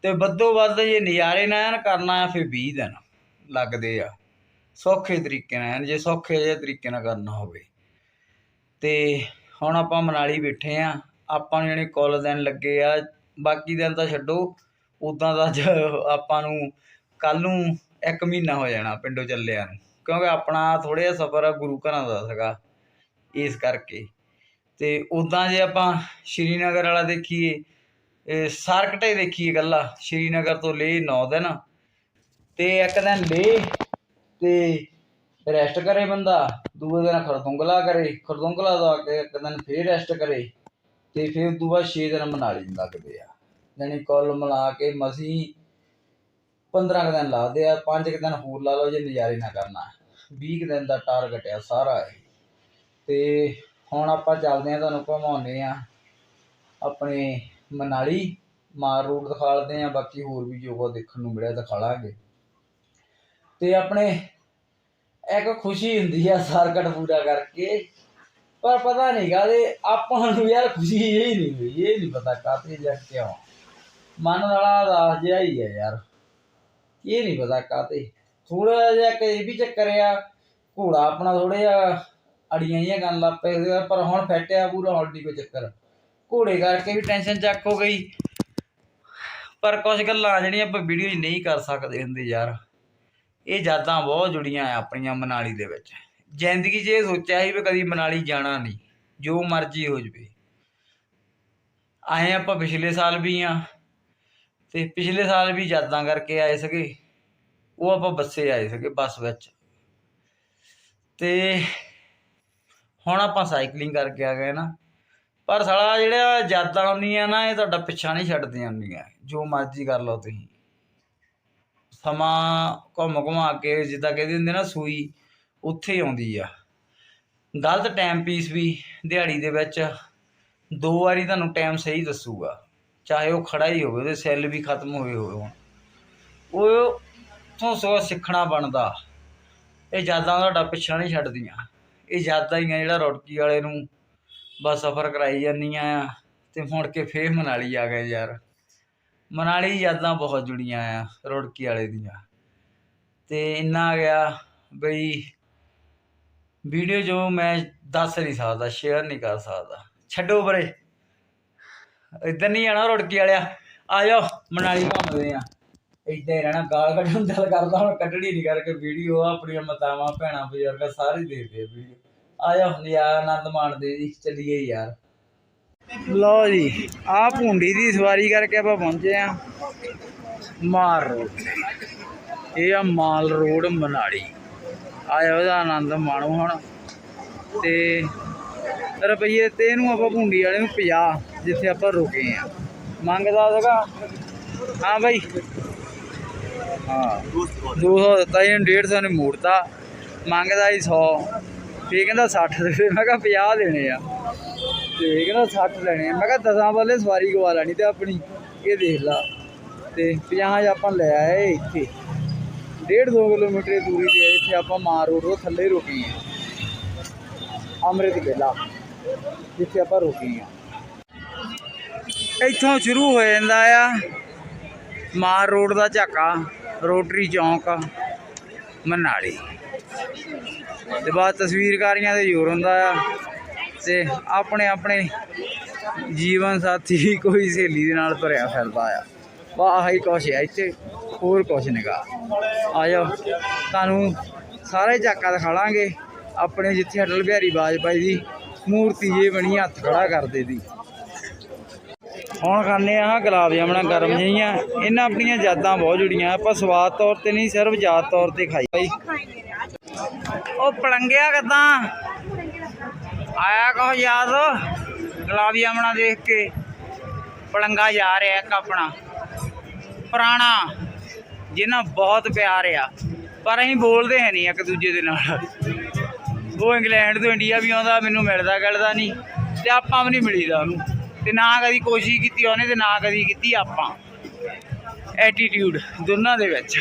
ਤੇ ਵੱਧੋ ਵੱਧ ਜੇ ਨਜ਼ਾਰੇ ਨਾਲ ਕਰਨਾ ਫਿਰ 20 ਦਿਨ ਲੱਗਦੇ ਆ। ਸੌਖੇ ਤਰੀਕੇ ਨਾਲ, ਜੇ ਸੌਖੇ ਜਿਹੇ ਤਰੀਕੇ ਨਾਲ ਕਰਨਾ ਹੋਵੇ। ਤੇ ਹੁਣ ਆਪਾਂ ਮਨਾਲੀ ਬੈਠੇ ਆ। ਆਪਾਂ ਨੂੰ ਜਿਹੜੇ ਕੁੱਲ ਦਿਨ ਲੱਗੇ ਆ, ਬਾਕੀ ਦਿਨ ਤਾਂ ਛੱਡੋ। ਉਦਾਂ ਦਾ ਆਪਾਂ ਨੂੰ ਕੱਲ ਨੂੰ ਇੱਕ ਮਹੀਨਾ ਹੋ ਜਾਣਾ ਪਿੰਡੋਂ ਚੱਲਿਆ ਨੂੰ। ਕਿਉਂਕਿ ਆਪਣਾ ਥੋੜਾ ਜਿਹਾ ਸਫ਼ਰ ਗੁਰੂ ਘਰਾਂ ਦਾ ਸੀਗਾ, ਇਸ ਕਰਕੇ। ਤੇ ਉਦਾਂ ਜੇ ਆਪਾਂ ਸ਼੍ਰੀਨਗਰ ਵਾਲਾ ਦੇਖੀਏ ਇਹ ਸਰਕਟੇ ਦੇਖੀਏ ਇਕੱਲਾ, ਸ਼੍ਰੀਨਗਰ ਤੋਂ ਲੇਹ 9 ਦਿਨ। ਤੇ ਇੱਕ ਦਿਨ ਲੇਹ ਤੇ ਰੈਸਟ ਕਰੇ ਬੰਦਾ, ਦੂਏ ਦਿਨ ਖਰਦੁੰਗਲਾ ਕਰੇ, ਖਰਦੁੰਗਲਾ ਤੋਂ ਆ ਕੇ ਇੱਕ ਦਿਨ ਫੇਰ ਰੈਸਟ ਕਰੇ ਤੇ ਫਿਰ ਉਸ ਤੋਂ ਬਾਅਦ 6 ਦਿਨ ਮਨਾਲੀ ਨੂੰ ਲੱਗਦੇ ਆ। ਯਾਨੀ ਕੁੱਲ ਮਿਲਾ ਕੇ ਮਸੀ 15 ਕੁ ਦਿਨ ਲਾਦੇ ਆ 5 ਕੁ ਦਿਨ ਹੋਰ ਲਾ ਲਓ ਜੇ ਨਜ਼ਾਰੇ ਨਾ ਕਰਨਾ। 20 ਕੁ ਦਿਨ ਦਾ ਟਾਰਗੇਟ ਆ ਸਾਰਾ ਇਹ। ਤੇ ਹੁਣ ਆਪਾਂ ਚੱਲਦੇ ਆ ਤੁਹਾਨੂੰ ਘੁਮਾਉਂਦੇ ਆ ਆਪਣੇ ਮਨਾਲੀ ਮਾਰ ਰੋਡ ਦਿਖਾਲਦੇ ਆ ਬਾਕੀ ਹੋਰ ਵੀ ਜੋ ਕੋ ਦੇਖਣ ਨੂੰ ਮਿਲਿਆ ਦਿਖਾ ਲਾਂਗੇ ਤੇ ਆਪਣੇ ਇੱਕ ਖੁਸ਼ੀ ਹੁੰਦੀ ਆ ਸਰਕਟ ਪੂਰਾ ਕਰਕੇ, ਪਰ ਪਤਾ ਨਹੀਂ ਕਾਹਦੇ, ਆਪਾਂ ਨੂੰ ਯਾਰ ਖੁਸ਼ੀ ਇਹ ਨਹੀਂ ਹੋਈ, ਇਹ ਨਹੀਂ ਪਤਾ ਕਾਹਤੇ ਜਾ ਕਿਉਂ। ਮਨ ਵਾਲਾ ਰਾਜ ਜਿਹਾ ਹੀ ਹੈ ਯਾਰ, ਇਹ ਨਹੀਂ ਪਤਾ ਕਾਹਤੇ। ਥੋੜਾ ਜਿਹਾ ਕਿ ਇਹ ਵੀ ਚੱਕਰ ਆ, ਘੋੜਾ ਆਪਣਾ ਥੋੜਾ ਜਿਹਾ ਅੜੀਆਂ ਜਿਹੀਆਂ ਕਰਨ ਲੱਗ ਪਏ ਸੀਗਾ, ਪਰ ਹੁਣ ਫੈਟਿਆ ਪੂਰਾ ਹੁਣ ਨਹੀਂ ਕੋਈ ਚੱਕਰ। ਘੋੜੇ ਕਰਕੇ ਵੀ ਟੈਨਸ਼ਨ ਚੱਕ ਹੋ ਗਈ। ਪਰ ਕੁਝ ਗੱਲਾਂ ਜਿਹੜੀਆਂ ਆਪਾਂ ਵੀਡੀਓ 'ਚ ਨਹੀਂ ਕਰ ਸਕਦੇ ਹੁੰਦੇ ਯਾਰ। ਇਹ ਯਾਦਾਂ ਬਹੁਤ ਜੁੜੀਆਂ ਆ ਆਪਣੀਆਂ ਮਨਾਲੀ ਦੇ ਵਿੱਚ। ਜ਼ਿੰਦਗੀ 'ਚ ਇਹ ਸੋਚਿਆ ਸੀ ਵੀ ਕਦੀ ਮਨਾਲੀ ਜਾਣਾ ਨਹੀਂ ਜੋ ਮਰਜ਼ੀ ਹੋ ਜਵੇ। ਆਏ ਆਪਾਂ ਪਿਛਲੇ ਸਾਲ ਵੀ ਆ ਤੇ ਪਿਛਲੇ ਸਾਲ ਵੀ ਯਾਦਾਂ ਕਰਕੇ ਆਏ ਸੀਗੇ। ਉਹ ਆਪਾਂ ਬੱਸੇ ਆਏ ਸੀਗੇ ਬੱਸ ਵਿੱਚ। ਤੇ ਹੁਣ ਆਪਾਂ ਸਾਈਕਲਿੰਗ ਕਰਕੇ ਆ ਗਏ ਨਾ। ਪਰ ਸਾਲਾ ਜਿਹੜਾ ਯਾਦਾਂ ਹੁੰਦੀਆਂ ਨਾ, ਇਹ ਤੁਹਾਡਾ ਪਿੱਛਾ ਨਹੀਂ ਛੱਡਦੀਆਂ ਹੁੰਦੀਆਂ। ਜੋ ਮਰਜ਼ੀ ਕਰ ਲਓ ਤੁਸੀਂ। ਸਮਾਂ ਘੁੰਮ ਘੁਮਾ ਕੇ, ਜਿੱਦਾਂ ਕਹਿੰਦੇ ਹੁੰਦੇ ਨਾ, ਸੂਈ ਉੱਥੇ ਹੀ ਆਉਂਦੀ ਆ। ਗਲਤ ਟਾਈਮ ਪੀਸ ਵੀ ਦਿਹਾੜੀ ਦੇ ਵਿੱਚ ਦੋ ਵਾਰੀ ਤੁਹਾਨੂੰ ਟਾਈਮ ਸਹੀ ਦੱਸੂਗਾ। ਚਾਹੇ ਉਹ ਖੜਾ ਹੀ ਹੋਵੇ, ਉਹਦੇ ਸੈੱਲ ਵੀ ਖਤਮ ਹੋਏ ਹੋਣ। ਉਹ ਤੋਂ ਸੋ ਸਿੱਖਣਾ ਬਣਦਾ। ਇਹ ਯਾਦਾਂ ਤੁਹਾਡਾ ਪਿੱਛਾ ਨਹੀਂ ਛੱਡਦੀਆਂ। ਇਹ ਯਾਦਾਂ ਹੀ ਆ ਜਿਹੜਾ ਰੁੜਕੀ ਵਾਲੇ ਨੂੰ ਬਸ ਸਫ਼ਰ ਕਰਾਈ ਜਾਂਦੀਆਂ ਆ ਤੇ ਮੁੜ ਕੇ ਫੇਰ ਮਨਾਲੀ ਆ ਗਏ ਯਾਰ। ਮਨਾਲੀ ਯਾਦਾਂ ਬਹੁਤ ਜੁੜੀਆਂ ਆ ਰੁੜਕੀ ਵਾਲੇ ਦੀਆਂ। ਤੇ ਇੰਨਾ ਆ ਗਿਆ ਬਈ ਵੀਡੀਓ ਜੋ ਮੈਂ ਦੱਸ ਨਹੀਂ ਸਕਦਾ ਸ਼ੇਅਰ ਨਹੀਂ ਕਰ ਸਕਦਾ। ਛੱਡੋ ਪਰੇ। ਇੱਧਰ ਨਹੀਂ ਜਾਣਾ ਰੁੜਕੀ ਵਾਲਿਆ। ਆ ਜਾਓ, ਮਨਾਲੀ ਘੁੰਮਦੇ ਆ। ਇੱਦਾਂ ਹੀ ਰਹਿਣਾ, ਗਾਲ ਕੱਢਣ ਦਾ ਦਿਲ ਕਰਦਾ, ਹੁਣ ਕੱਢਣੀ ਨਹੀਂ ਕਰਕੇ ਵੀਡੀਓ, ਆਪਣੀਆਂ ਮਾਤਾਵਾਂ, ਭੈਣਾਂ, ਬਜ਼ੁਰਗ ਸਾਰੇ ਦੇਖਦੇ ਆ ਵੀਡੀਓ। ਆ ਜਾਓ ਨਜ਼ਾਰਾ ਆਨੰਦ ਮਾਣਦੇ ਜੀ, ਚੱਲੀਏ ਯਾਰ। ਲਓ ਜੀ ਆ ਭੁੰਡੀ ਦੀ ਸਵਾਰੀ ਕਰਕੇ ਆਪਾਂ ਪਹੁੰਚੇ ਆ ਮਾਰ ਰੋਡ। ਇਹ ਆ ਮਾਲ ਰੋਡ ਮਨਾਲੀ। ਆਇਆ ਉਹਦਾ ਆਨੰਦ ਮਾਣੋ ਹੁਣ। ਤੇ ਰੁਪਈਏ ਤੇ ਇਹਨੂੰ ਆਪਾਂ ਭੁੰਡੀ ਵਾਲੇ ਨੂੰ 50 ਜਿੱਥੇ ਆਪਾਂ ਰੁਕੇ ਆ ਮੰਗਦਾ ਸੀਗਾ। ਹਾਂ ਬਾਈ। ਹਾਂ 200 ਦਿੱਤਾ ਇਹਨੂੰ 150 ਨੇ ਮੋੜਤਾ। ਮੰਗਦਾ ਸੀ 100 ਤੇ ਇਹ ਕਹਿੰਦਾ 60 ਦੇ ਮੈਂ ਕਿਹਾ 50 ਦੇਣੇ ਆ। ਤੇ ਇਹ ਕਹਿੰਦਾ 60 ਲੈਣੇ ਆ। ਮੈਂ ਕਿਹਾ ਦਸਾਂ ਵਾਲੇ ਸਵਾਰੀ ਗਵਾ ਲੈਣੀ ਤੇ ਆਪਣੀ। ਇਹ ਦੇਖ ਲਾ। ਤੇ 50 ਆਪਾਂ ਲੈ ਆਏ ਇੱਥੇ। ਡੇਢ ਦੋ ਕਿਲੋਮੀਟਰ ਦੂਰੀ ਤੇ ਆ, ਇੱਥੇ ਆਪਾਂ ਮਾਰ ਰੋਡ ਤੋਂ ਥੱਲੇ ਰੁਕੇ ਆ। ਅੰਮ੍ਰਿਤ ਵੇਲਾ ਜਿੱਥੇ ਆਪਾਂ ਰੁਕੇ ਆ। ਇੱਥੋਂ ਸ਼ੁਰੂ ਹੋ ਜਾਂਦਾ ਆ। ਮਾਰ ਰੋਡ ਦਾ ਝਾਕਾ। ਰੋਟਰੀ ਚੌਂਕ ਮਨਾਲੀ। ਤੇ ਬਾਅਦ ਤਸਵੀਰਕਾਰੀਆਂ ਦੇ ਜ਼ੋਰ ਹੁੰਦਾ ਆ ਤੇ ਆਪਣੇ ਆਪਣੇ ਜੀਵਨ ਸਾਥੀ ਕੋਈ ਸਹੇਲੀ ਦੇ ਨਾਲ ਭਰਿਆ ਫਿਰਦਾ ਆ। ਵਾਹ ਹੀ ਕੁਛ ਆ ਇੱਥੇ, ਹੋਰ ਕੁਛ ਨਿਗਾ ਆ ਜਾਓ, ਤੁਹਾਨੂੰ ਸਾਰੇ ਝਾਕਾ ਦਿਖਾਵਾਂਗੇ ਆਪਣੇ ਜਿੱਥੇ ਅਟਲ ਬਿਹਾਰੀ ਵਾਜਪਾਈ ਦੀ ਮੂਰਤੀ ਜੇ ਬਣੀ, ਹੱਥ ਖੜਾ ਕਰਦੇ ਦੀ। ਹੁਣ ਖਾਣੇ ਆ ਗੁਲਾਬ ਜਾਮਣਾ ਗਰਮ ਜਿਹੀਆਂ। ਇਹਨਾਂ ਆਪਣੀਆਂ ਯਾਦਾਂ ਬਹੁਤ ਜੁੜੀਆਂ। ਆਪਾਂ ਸਵਾਦ ਤੌਰ ਤੇ ਨਹੀਂ ਸਿਰਫ ਯਾਦ ਤੌਰ ਤੇ ਖਾਈ ਬਾਈ। ਉਹ ਪਲੰਗਿਆ ਕਿਦਾਂ? ਆਇਆ ਕੋ ਯਾਦ? ਗੁਲਾਬ ਜਾਮਣਾ ਦੇਖ ਕੇ ਪਲੰਗਾ ਜਾ ਰਿਹਾ ਇੱਕ ਆਪਣਾ। ਪੁਰਾਣਾ ਜਿਹਨਾਂ ਬਹੁਤ ਪਿਆਰ ਆ। ਪਰ ਅਸੀਂ ਬੋਲਦੇ ਹੈ ਨਹੀਂ ਇੱਕ ਦੂਜੇ ਦੇ ਨਾਲ। ਉਹ ਇੰਗਲੈਂਡ ਤੋਂ ਇੰਡੀਆ ਵੀ ਆਉਂਦਾ ਮੈਨੂੰ ਮਿਲਦਾ ਗਿਲਦਾ ਨਹੀਂ। ਤੇ ਆਪਾਂ ਵੀ ਨਹੀਂ ਮਿਲੀਦਾ ਉਹਨੂੰ। ਤੇ ਨਾ ਕਦੀ ਕੋਸ਼ਿਸ਼ ਕੀਤੀ ਉਹਨੇ ਤੇ ਨਾ ਕਦੀ ਕੀਤੀ ਆਪਾਂ। ਐਟੀਟਿਊਡ ਦੋਨਾਂ ਦੇ ਵਿੱਚ।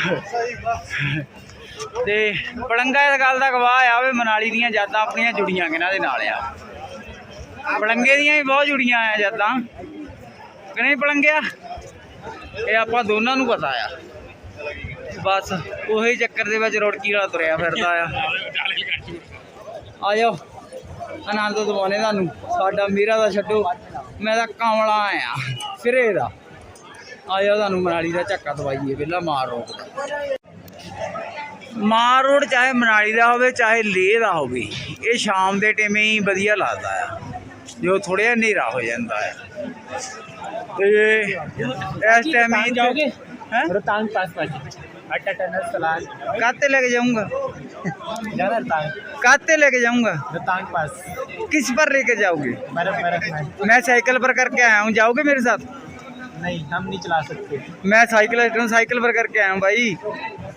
ਤੇ ਪਲੰਗਾ ਇਸ ਗੱਲ ਦਾ ਗਵਾਹ ਆ ਵੀ ਮਨਾਲੀ ਦੀਆਂ ਯਾਦਾਂ ਆਪਣੀਆਂ ਜੁੜੀਆਂ ਕਿਹਨਾਂ ਦੇ ਨਾਲ ਆ। ਪਲੰਗੇ ਦੀਆਂ ਵੀ ਬਹੁਤ ਜੁੜੀਆਂ ਆ ਯਾਦਾਂ। ਕਿ ਨਹੀਂ ਪਲੰਗਿਆ ਇਹ ਆਪਾਂ ਦੋਨਾਂ ਨੂੰ ਪਤਾ ਆ। ਬਸ ਉਹੀ ਚੱਕਰ ਦੇ ਵਿੱਚ ਰੁੜਕੀ ਵਾਲਾ ਤੁਰਿਆ ਫਿਰਦਾ ਆ। ਆ ਜਾਓ। ਆਨੰਦ ਦਵਾਉਣੇ ਤੁਹਾਨੂੰ। ਸਾਡਾ ਮੀਰਾ ਦਾ ਛੱਡੋ। ਮੈਂ ਤਾਂ ਕਮਲਾ ਆਇਆ। ਸਿਰੇ ਦਾ। ਆਇਆ ਤੁਹਾਨੂੰ ਮਨਾਲੀ ਦਾ ਝੱਕਾ ਦਵਾਈਏ ਪਹਿਲਾਂ ਮਾਰ ਰੋਡ ਮਾਰ ਰੋਡ ਚਾਹੇ ਮਨਾਲੀ ਦਾ ਹੋਵੇ ਚਾਹੇ ਲੇਹ ਦਾ ਹੋਵੇ ਇਹ ਸ਼ਾਮ ਦੇ ਟਾਈਮੇ ਹੀ ਵਧੀਆ ਲੱਗਦਾ ਆ। ਜੋ ਥੋੜ੍ਹਾ ਹਨੇਰਾ ਹੋ ਜਾਂਦਾ ਹੈ ਤੇ ਇਸ ਟਾਈਮ ਹੀ ਜਾਓਗੇ? ਹੈ? ਰੋਤਾਂਗ ਪਾਸ ਪਾਸ ਅੱਟਾ ਟਨਲ ਸਲਾਨ ਕਾਤੇ ਲੈ ਕੇ ਜਾਊਂਗਾ? जाना रोहतांग काते लेके जाऊंगा रोहतांग पास किस पर लेके जाओगे बर्फ बर्फ में मैं साइकिल पर करके आया हूँ जाओगे मेरे साथ नहीं हम नहीं चला सकते मैं साइकिल साइकिल पर करके आया हूँ भाई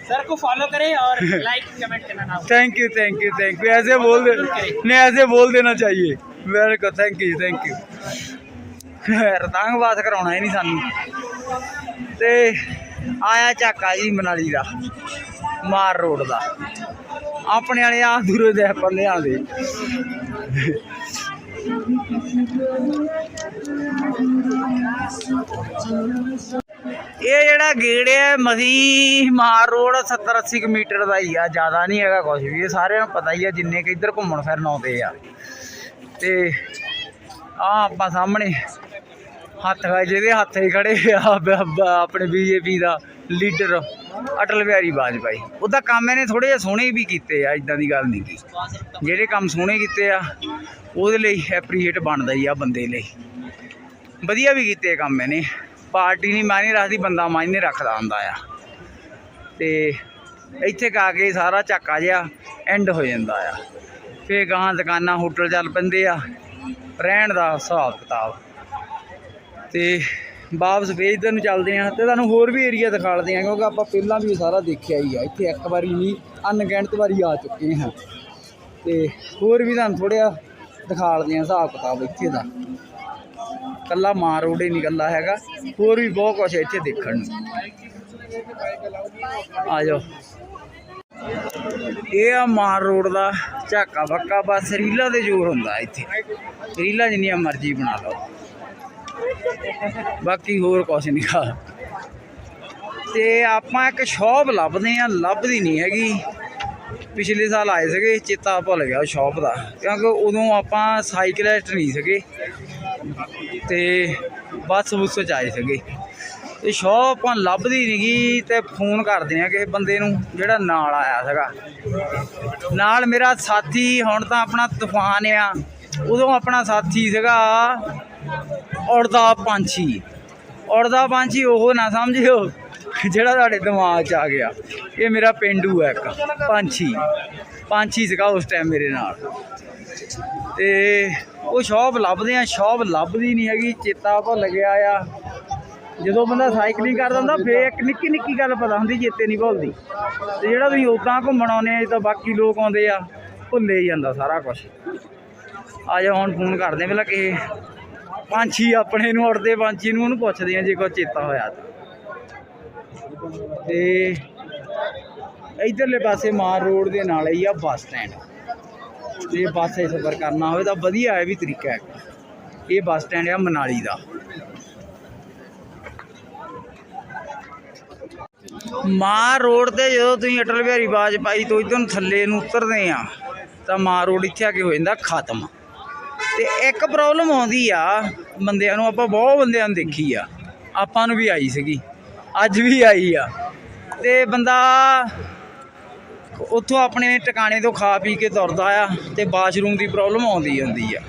सर को फॉलो करें और लाइक कमेंट करना ना thank you thank you thank you ऐसे बोल दे नहीं ऐसे बोल देना चाहिए मेरे को थैंक यू थैंक यू ਰਤਾਂਗ ਬਾਤ ਕਰਾਉਣਾ ਹੀ ਨਹੀਂ ਸਾਨੂੰ ਤੇ ਆਇਆ ਝਾਕਾ ਜੀ ਮਨਾਲੀ ਦਾ ਮਾਰ ਰੋਡ ਦਾ ਆਪਣੇ ਵਾਲੇ ਆ ਦੂਰੋਂ ਦੇ ਪੱਲਿਆਂ ਦੇ। ਇਹ ਜਿਹੜਾ ਗੇੜ ਹੈ, ਮਸੀ ਮਾਰ ਰੋਡ 70 80 ਮੀਟਰ ਦਾ ਹੀ ਆ, ਜ਼ਿਆਦਾ ਨਹੀਂ ਹੈਗਾ ਕੁਝ ਵੀ। ਇਹ ਸਾਰਿਆਂ ਨੂੰ ਪਤਾ ਹੀ ਆ, ਜਿੰਨੇ ਕਿ ਇੱਧਰ ਘੁੰਮਣ ਫਿਰਨ ਆਉਂਦੇ ਆ। ਤੇ ਆ ਆਪਾਂ ਸਾਹਮਣੇ ਹੱਥ ਜਿਹਦੇ ਹੱਥ ਹੀ ਖੜੇ ਆ, ਆਪਣੇ ਬੀਜੇਪੀ ਦਾ ਲੀਡਰ ਅਟਲ ਬਿਹਾਰੀ ਵਾਜਪਾਈ। ਉਹਦਾ ਕੰਮ ਇਹਨੇ ਥੋੜੇ ਜਿਹਾ ਸੋਹਣੇ ਵੀ ਕੀਤੇ ਆ ਇਦਾਂ ਦੀ ਗੱਲ ਨਹੀਂ ਕੀ ਜਿਹੜੇ ਕੰਮ ਸੋਹਣੇ ਕੀਤੇ ਆ, ਉਹਦੇ ਲਈ ਐਪਰੀਸ਼ੀਏਟ ਬਣਦਾ ਹੀ ਆ ਬੰਦੇ ਲਈ। ਵਧੀਆ ਵੀ ਕੀਤੇ ਕੰਮ ਇਹਨੇ। ਪਾਰਟੀ ਨਹੀਂ ਮਾਇਨੇ ਰੱਖਦੀ, ਬੰਦਾ ਮਾਇਨੇ ਰੱਖਦਾ ਹੁੰਦਾ ਆ। ਤੇ ਇੱਥੇ ਕਾ ਕੇ ਸਾਰਾ ਝਾਕਾ ਜਿਹਾ ਐਂਡ ਹੋ ਜਾਂਦਾ ਆ। ਫੇਰ ਗਾਂ ਦੁਕਾਨਾਂ, ਹੋਟਲ ਚੱਲ ਪੈਂਦੇ ਆ। ਰਹਿਣ ਦਾ ਹਿਸਾਬ ਕਿਤਾਬ ਤੇ ਵਾਪਸ ਫੇਰ ਇੱਧਰ ਨੂੰ ਚੱਲਦੇ ਆ ਤੇ ਤੁਹਾਨੂੰ ਹੋਰ ਵੀ ਏਰੀਆ ਦਿਖਾਲਦੇ ਆ ਕਿਉਂਕਿ ਆਪਾਂ ਪਹਿਲਾਂ ਵੀ ਸਾਰਾ ਦੇਖਿਆ ਹੀ ਆ। ਇੱਥੇ ਇੱਕ ਵਾਰੀ ਨਹੀਂ, ਅਣਗਿਣਤ ਵਾਰੀ ਆ ਚੁੱਕੇ ਹਾਂ। ਤੇ ਹੋਰ ਵੀ ਤੁਹਾਨੂੰ ਥੋੜ੍ਹਾ ਦਿਖਾਲਦੇ ਆ ਹਿਸਾਬ ਕਿਤਾਬ ਇੱਥੇ ਦਾ। ਕੱਲਾ ਮਾਰ ਰੋਡ ਹੀ ਨਹੀਂ ਕੱਲਾ ਹੈਗਾ। ਹੋਰ ਵੀ ਬਹੁਤ ਕੁਝ ਇੱਥੇ ਦੇਖਣ ਨੂੰ। ਆ ਜਾਓ। ਇਹ ਆ ਮਾਰ ਰੋਡ ਦਾ ਝਾਕਾ ਬੱਕਾ ਬਸ ਰੀਲਾ ਦੇ ਜ਼ੋਰ ਹੁੰਦਾ ਇੱਥੇ। ਰੀਲਾ ਜਿੰਨੀਆਂ ਮਰਜ਼ੀ ਬਣਾ ਲਓ। ਬਾਕੀ ਹੋਰ ਕੁਝ ਨਹੀਂ ਖਾ ਤੇ ਆਪਾਂ ਇੱਕ ਸ਼ੌਪ ਲੱਭਦੇ ਆ, ਲੱਭਦੀ ਨਹੀਂ ਹੈਗੀ। ਪਿਛਲੇ ਸਾਲ ਆਏ ਸੀਗੇ, ਚੇਤਾ ਭੁੱਲ ਗਿਆ ਸ਼ੌਪ ਦਾ। ਕਿਉਂਕਿ ਉਦੋਂ ਆਪਾਂ ਸਾਈਕਲਿਸਟ ਨਹੀਂ ਸੀਗੇ। ਤੇ ਬੱਸ ਬੁੱਸ ਚ ਆਏ ਸੀਗੇ। ਤੇ ਸ਼ੌਪ ਆਪਾਂ ਲੱਭਦੀ ਨਹੀਂਗੀ ਤੇ ਫੋਨ ਕਰਦੇ ਆ ਕਿਸੇ ਬੰਦੇ ਨੂੰ, ਜਿਹੜਾ ਨਾਲ ਆਇਆ ਸੀਗਾ। ਨਾਲ ਮੇਰਾ ਸਾਥੀ, ਹੁਣ ਤਾਂ ਆਪਣਾ ਤੂਫਾਨ ਆ। ਉਦੋਂ ਆਪਣਾ ਸਾਥੀ ਸੀਗਾ ਉੜਦਾ ਪੰਛੀ। ਉੜਦਾ ਪੰਛੀ ਉਹ ਨਾ ਸਮਝਿਓ, ਜਿਹੜਾ ਤੁਹਾਡੇ ਦਿਮਾਗ 'ਚ ਆ ਗਿਆ। ਇਹ ਮੇਰਾ ਪਿੰਡੂ ਹੈ ਇੱਕ, ਪੰਛੀ। ਪੰਛੀ ਸੀਗਾ ਉਸ ਟਾਈਮ ਮੇਰੇ ਨਾਲ। ਤੇ ਉਹ ਸ਼ੌਪ ਲੱਭਦੇ ਆ, ਸ਼ੌਪ ਲੱਭਦੀ ਨਹੀਂ ਹੈਗੀ, ਚੇਤਾ ਭੁੱਲ ਗਿਆ ਆ। ਜਦੋਂ ਬੰਦਾ ਸਾਈਕਲਿੰਗ ਕਰਦਾ ਹੁੰਦਾ, ਫੇਰ ਇੱਕ ਨਿੱਕੀ ਨਿੱਕੀ ਗੱਲ ਪਤਾ ਹੁੰਦੀ, ਚੇਤੇ ਨਹੀਂ ਭੁੱਲਦੀ। ਤੇ ਜਿਹੜਾ ਤੁਸੀਂ ਉਦਾਂ ਘੁੰਮਣ ਆਉਂਦੇ ਆ ਤਾਂ ਬਾਕੀ ਲੋਕ ਆਉਂਦੇ ਆ, ਭੁੱਲੇ ਹੀ ਜਾਂਦਾ ਸਾਰਾ ਕੁਝ ਆ ਜਾ ਹੁਣ ਫੋਨ ਕਰਦੇ ਪਹਿਲਾਂ ਕਿਸੇ ਪੰਛੀ ਆਪਣੇ ਨੂੰ ਉੜਦੇ ਪੰਛੀ ਨੂੰ ਉਹਨੂੰ ਪੁੱਛਦੇ ਆ ਜੇ ਕੋਈ ਚੇਤਾ ਹੋਇਆ ਤਾਂ। ਤੇ ਇਧਰਲੇ ਪਾਸੇ ਮਾਰ ਰੋਡ ਦੇ ਨਾਲ ਹੀ ਆ ਬੱਸ ਸਟੈਂਡ। ਜੇ ਬੱਸ 'ਤੇ ਸਫ਼ਰ ਕਰਨਾ ਹੋਵੇ ਤਾਂ ਵਧੀਆ ਹੈ ਵੀ ਤਰੀਕਾ ਹੈ। ਇਹ ਬੱਸ ਸਟੈਂਡ ਆ ਮਨਾਲੀ ਦਾ। ਮਾਰ ਰੋਡ ਤੇ ਜਦੋਂ ਤੁਸੀਂ ਅਟਲ ਬਿਹਾਰੀ ਵਾਜਪਾਈ ਤੋਂ ਇਧਰ ਥੱਲੇ ਨੂੰ ਉਤਰਦੇ ਆ, ਤਾਂ ਮਾਰ ਰੋਡ ਇੱਥੇ ਆ ਕੇ ਹੋ ਜਾਂਦਾ ਖਤਮ। ਤੇ ਇੱਕ ਪ੍ਰੋਬਲਮ ਆਉਂਦੀ ਆ, ਬੰਦਿਆਂ ਨੂੰ ਆਪਾਂ ਬਹੁਤ ਬੰਦਿਆਂ ਨੂੰ ਦੇਖੀ ਆ। ਆਪਾਂ ਨੂੰ ਵੀ ਆਈ ਸੀਗੀ, ਅੱਜ ਵੀ ਆਈ ਆ। ਤੇ ਬੰਦਾ ਉੱਥੋਂ ਆਪਣੇ ਟਿਕਾਣੇ ਤੋਂ ਖਾ ਪੀ ਕੇ ਤੁਰਦਾ ਆ ਤੇ ਬਾਥਰੂਮ ਦੀ ਪ੍ਰੋਬਲਮ ਆਉਂਦੀ ਹੁੰਦੀ ਆ।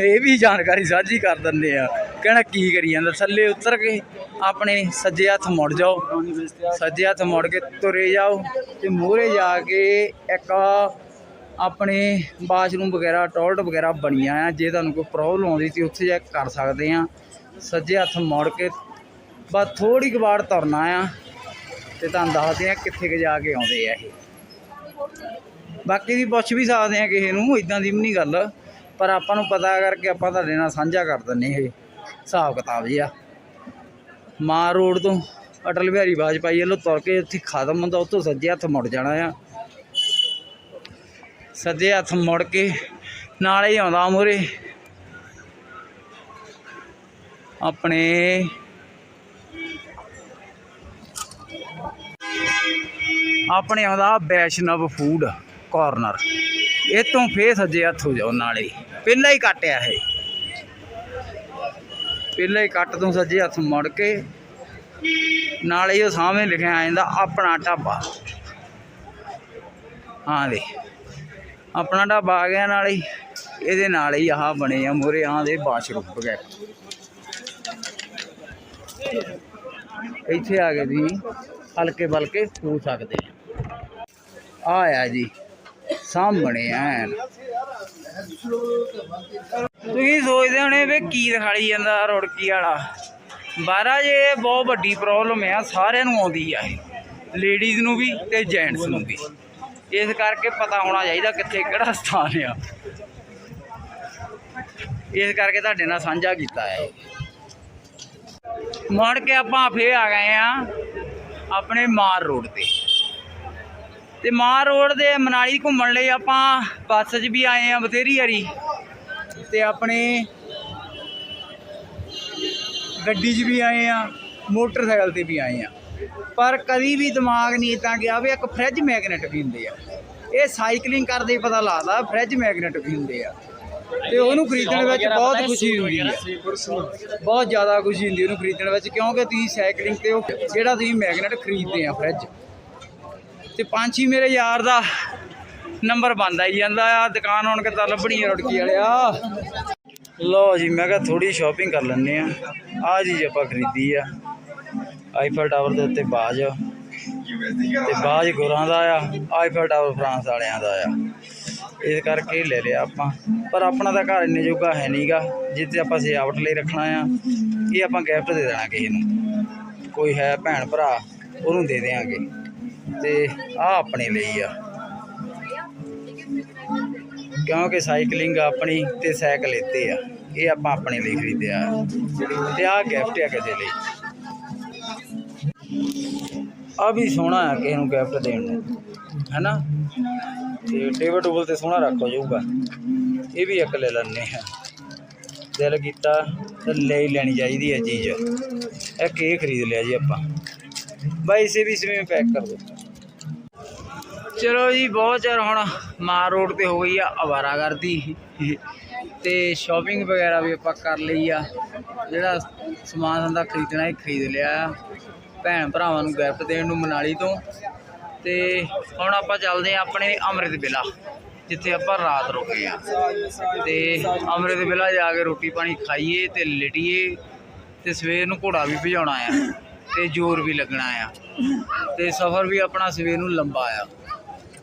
ਇਹ ਵੀ ਜਾਣਕਾਰੀ ਸਾਂਝੀ ਕਰ ਦਿੰਦੇ ਆ, ਕਹਿਣਾ ਕੀ ਕਰੀ ਜਾਂਦਾ, ਥੱਲੇ ਉਤਰ ਕੇ ਆਪਣੇ ਸੱਜੇ ਹੱਥ ਮੁੜ ਜਾਓ, ਸੱਜੇ ਹੱਥ ਮੁੜ ਕੇ ਤੁਰੇ ਜਾਓ ਤੇ ਮੂਹਰੇ ਜਾ ਕੇ ਇੱਕ ਆਪਣੇ ਬਾਥਰੂਮ ਵਗੈਰਾ ਟਾਇਲਟ ਵਗੈਰਾ ਬਣੀਆਂ ਆ, ਜੇ ਤੁਹਾਨੂੰ ਕੋਈ ਪ੍ਰੋਬਲਮ ਆਉਂਦੀ ਸੀ, ਉੱਥੇ ਜਾ ਕੇ ਕਰ ਸਕਦੇ ਆ। ਸੱਜੇ ਹੱਥ ਮੁੜ ਕੇ, ਬਸ ਥੋੜੀ ਕੁ ਵਾਰ ਤੁਰਨਾ ਆ, ਤੇ ਤੁਹਾਨੂੰ ਦੱਸਦੇ ਆ ਕਿੱਥੇ ਕੁ ਜਾ ਕੇ ਆਉਂਦੇ ਆ ਇਹ। ਬਾਕੀ ਵੀ ਪੁੱਛ ਵੀ ਸਕਦੇ ਆ ਕਿਸੇ ਨੂੰ ਇਦਾਂ ਦੀ ਵੀ ਨਹੀਂ ਗੱਲ, ਪਰ ਆਪਾਂ ਨੂੰ ਪਤਾ ਕਰਕੇ ਆਪਾਂ ਤੁਹਾਡੇ ਨਾਲ ਸਾਂਝਾ ਕਰ ਦਿੰਨੇ ਇਹ ਹਿਸਾਬ ਕਿਤਾਬ ਜਿਹਾ। ਮਾਰ ਰੋਡ ਤੋਂ ਅਟਲ ਬਿਹਾਰੀ ਵਾਜਪਾਈ ਵੱਲੋਂ ਤੁਰ ਕੇ ਇੱਥੇ ਖਤਮ ਹੁੰਦਾ, ਉੱਥੋਂ ਸੱਜੇ ਹੱਥ ਮੁੜ ਜਾਣਾ ਆ। ਸੱਜੇ ਹੱਥ ਮੁੜ ਕੇ ਨਾਲ ਹੀ ਆਉਂਦਾ ਮੂਹਰੇ। ਆਪਣੇ ਆਪਣੇ ਆਉਂਦਾ ਵੈਸ਼ਨਵ ਫੂਡ ਕਾਰਨਰ। ਇਹ ਤੋਂ ਫੇਰ ਸੱਜੇ ਹੱਥ ਹੋ ਜਾਓ ਨਾਲੇ। ਪਹਿਲਾਂ ਹੀ ਕੱਟਿਆ ਇਹ। ਪਹਿਲਾਂ ਹੀ ਕੱਟ ਤੋਂ ਸੱਜੇ ਹੱਥ ਮੁੜ ਕੇ। ਨਾਲੇ ਉਹ ਸਾਹਮਣੇ ਲਿਖਿਆ ਆ ਜਾਂਦਾ ਆਪਣਾ ਢਾਬਾ। ਹਾਂ ਦੇ ਆਪਣਾ ਢਾਬਾ ਆ ਗਿਆ ਨਾਲ ਹੀ, ਇਹਦੇ ਨਾਲ ਹੀ ਆਹ ਬਣੇ ਆ ਮੋਰੇ ਆਹ ਦੇ ਬਾਥਰੂਮ ਵਗੈਰਾ ਇੱਥੇ ਆ ਕੇ ਤੁਸੀਂ ਹਲਕੇ ਬਲਕੇ ਹੋ ਸਕਦੇ ਆ ਆ ਆ ਜੀ, ਸਾਹਮਣੇ ਐਨ। ਤੁਸੀਂ ਸੋਚਦੇ ਹੋਣੇ ਵੀ ਕੀ ਦਿਖਾਈ ਜਾਂਦਾ ਰੁੜਕੀ ਵਾਲਾ। ਬਾਰਾ ਜੇ ਬਹੁਤ ਵੱਡੀ ਪ੍ਰੋਬਲਮ ਆ, ਸਾਰਿਆਂ ਨੂੰ ਆਉਂਦੀ ਆ ਲੇਡੀਜ਼ ਨੂੰ ਵੀ ਤੇ ਜੈਂਟਸ ਨੂੰ ਵੀ। ਇਸ ਕਰਕੇ ਪਤਾ ਹੋਣਾ ਚਾਹੀਦਾ ਕਿੱਥੇ ਕਿਹੜਾ ਸਥਾਨ ਆ। ਇਸ ਕਰਕੇ ਤੁਹਾਡੇ ਨਾਲ ਸਾਂਝਾ ਕੀਤਾ ਹੈ। ਮੁੜ ਕੇ ਆਪਾਂ ਫੇਰ ਆ ਗਏ ਆ ਆਪਣੇ ਮਾਰ ਰੋਡ ਤੇ। ਤੇ ਮਾਰ ਰੋਡ ਦੇ ਮਨਾਲੀ ਘੁੰਮਣ ਲਈ ਆਪਾਂ ਬੱਸ 'ਚ ਵੀ ਆਏ ਆ ਬਥੇਰੀ ਹਰੀ ਤੇ ਆਪਣੇ ਗੱਡੀ 'ਚ ਵੀ ਆਏ ਆ ਮੋਟਰਸਾਈਕਲ ਤੇ ਵੀ ਆਏ ਆ ਪਰ ਕਦੀ ਵੀ ਦਿਮਾਗ ਨਹੀਂ ਤਾਂ ਗਿਆ ਵੀ ਇੱਕ ਫ੍ਰਿਜ ਮੈਗਨੇਟ ਵੀ ਹੁੰਦੇ ਆ। ਇਹ ਸਾਈਕਲਿੰਗ ਕਰਦੇ ਪਤਾ ਲੱਗਦਾ ਫ੍ਰਿਜ ਮੈਗਨੇਟ ਵੀ ਹੁੰਦੇ ਆ। ਤੇ ਉਹਨੂੰ ਖਰੀਦਣ ਵਿੱਚ ਬਹੁਤ ਖੁਸ਼ੀ ਹੁੰਦੀ ਹੈ ਬਹੁਤ ਜ਼ਿਆਦਾ ਖੁਸ਼ੀ ਹੁੰਦੀ ਉਹਨੂੰ ਖਰੀਦਣ ਵਿੱਚ ਕਿਉਂਕਿ ਤੁਸੀਂ ਸਾਈਕਲਿੰਗ ਤੇ ਉਹ ਜਿਹੜਾ ਤੁਸੀਂ ਮੈਗਨੇਟ ਖਰੀਦਦੇ ਆ ਫ੍ਰਿਜ ਤੇ ਪੰਛੀ ਮੇਰੇ ਯਾਰ ਦਾ ਨੰਬਰ ਬੰਦ ਆਈ ਜਾਂਦਾ ਆ ਦੁਕਾਨ ਹੁਣ ਕਿਤਾ ਲੱਭਣੀ ਆ ਰੁੜਕੀ ਵਾਲਿਆ। ਲੋ ਜੀ ਮੈਂ ਕਿਹਾ ਥੋੜੀ ਸ਼ਾਪਿੰਗ ਕਰ ਲੈਣੇ ਆ। ਆ ਚੀਜ਼ ਆਪਾਂ ਖਰੀਦੀ ਆ। ਆਈਫਲ ਟਾਵਰ ਦੇ ਉੱਤੇ ਬਾਜ ਤੇ ਬਾਜ ਗੁਰਾਂ ਦਾ ਆ ਆਈਫਲ ਟਾਵਰ ਫਰਾਂਸ ਵਾਲਿਆਂ ਦਾ ਆ। ਇਸ ਕਰਕੇ ਲੈ ਲਿਆ ਆਪਾਂ। ਪਰ ਆਪਣਾ ਤਾਂ ਘਰ ਇੰਨੇ ਜੋਗਾ ਹੈ ਨਹੀਂਗਾ ਜਿੱਥੇ ਆਪਾਂ ਸਜਾਵਟ ਲਈ ਰੱਖਣਾ ਆ, ਇਹ ਆਪਾਂ ਗਿਫਟ ਦੇ ਦੇਣਾ ਕਿਸੇ ਨੂੰ। ਕੋਈ ਹੈ ਭੈਣ ਭਰਾ, ਉਹਨੂੰ ਦੇ ਦੇਾਂਗੇ ਤੇ ਆ ਆਪਣੇ ਲਈ ਆ। ਕਿਉਂਕਿ ਸਾਈਕਲਿੰਗ ਆਪਣੀ ਤੇ ਸਾਈਕਲ ਇੱਥੇ ਆ। ਇਹ ਆਪਾਂ ਆਪਣੇ ਲਈ ਖਰੀਦਿਆ। ਤੇ ਆ ਗਿਫਟ ਆ ਕਿਸੇ ਲਈ। ਆ ਵੀ ਸੋਹਣਾ ਆ ਕਿਸੇ ਨੂੰ ਗਿਫਟ ਦੇਣ ਨੂੰ, ਹੈਨਾ? ਤੇ ਟੇਬਲ ਟੂਬਲ ਤੇ ਸੋਹਣਾ ਰੱਖ ਹੋ ਜਾਊਗਾ। ਇਹ ਵੀ ਇੱਕ ਲੈ ਲੈਣੇ ਆ ਦਿਲ ਕੀਤਾ ਤਾਂ ਲੈ ਹੀ ਲੈਣੀ ਚਾਹੀਦੀ ਹੈ ਚੀਜ਼। ਇਹ ਇਹ ਖਰੀਦ ਲਿਆ ਜੀ ਆਪਾਂ। ਬਾਈ, ਇਸੇ ਵੀ ਇਸਵੇਂ ਪੈਕ ਕਰ ਦੋ। ਚਲੋ ਜੀ, ਬਹੁਤ ਚਿਰ ਹੁਣ ਮਾਰ ਰੋਡ ਤੇ ਹੋ ਗਈ ਆ ਅਵਾਰਾ ਕਰਦੀ। ਤੇ ਸ਼ਾਪਿੰਗ ਵਗੈਰਾ ਵੀ ਆਪਾਂ ਕਰ ਲਈ ਆ। ਜਿਹੜਾ ਸਮਾਨ ਹੁੰਦਾ ਖਰੀਦਣਾ, ਇਹ ਖਰੀਦ ਲਿਆ। ਆ ਭੈਣ ਭਰਾਵਾਂ ਨੂੰ ਗਿਫਟ ਦੇਣ ਨੂੰ ਮਨਾਲੀ ਤੋਂ। ਤੇ ਹੁਣ ਆਪਾਂ ਚੱਲਦੇ ਆ ਆਪਣੇ ਅੰਮ੍ਰਿਤ ਵਿਲਾ, ਜਿੱਥੇ ਆਪਾਂ ਰਾਤ ਰੁਕੇ ਆ ਤੇ ਅੰਮ੍ਰਿਤ ਵਿਲਾ ਜਾ ਕੇ ਰੋਟੀ ਪਾਣੀ ਖਾਈਏ ਤੇ ਲਟੀਏ ਤੇ ਸਵੇਰ ਨੂੰ ਘੋੜਾ ਵੀ ਭਜਾਉਣਾ ਆ ਤੇ ਜ਼ੋਰ ਵੀ ਲੱਗਣਾ ਆ। ਤੇ ਸਫ਼ਰ ਵੀ ਆਪਣਾ ਸਵੇਰ ਨੂੰ ਲੰਬਾ ਆ।